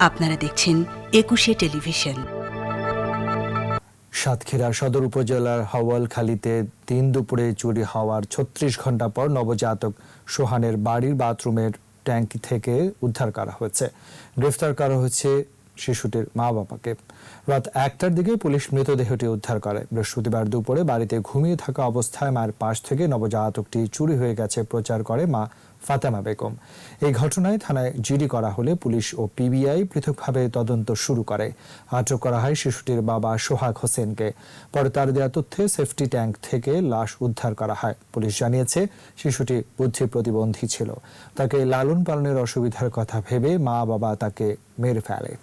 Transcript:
আপনারা দেখছেন একুশে টেলিভিশন। সাতক্ষীরা সদর উপজেলার হাওয়ালখালীতে দিন দুপুরে চুরি হওয়ার ছত্রিশ ঘণ্টা পর নবজাতক সোহানের বাড়ির বাথরুমের ট্যাঙ্ক থেকে উদ্ধার করা হয়েছে। গ্রেফতার করা হয়েছে শিশুটির মা বাবাকে। রাত একটার দিকে পুলিশ মৃতদেহটি উদ্ধার করে। বৃহস্পতিবার দুপুরে বাড়িতে ঘুমিয়ে থাকা অবস্থায় মায়ের পাশ থেকে নবজাতকটি চুরি হয়ে গেছে প্রচার করে মা ফাতেমা বেগম। এই ঘটনায় থানায় জিডি করা হলে পুলিশ ও পিবিআই পৃথকভাবে তদন্ত শুরু করে। আটক করা হয় শিশুটির বাবা সোহাগ হোসেনকে। পরে তার দেওয়া তথ্যে সেফটি ট্যাঙ্ক থেকে লাশ উদ্ধার করা হয়। পুলিশ জানিয়েছে, শিশুটি বুদ্ধি প্রতিবন্ধী ছিল। তাকে লালন পালনের অসুবিধার কথা ভেবে মা বাবা তাকে মেরে ফেলে।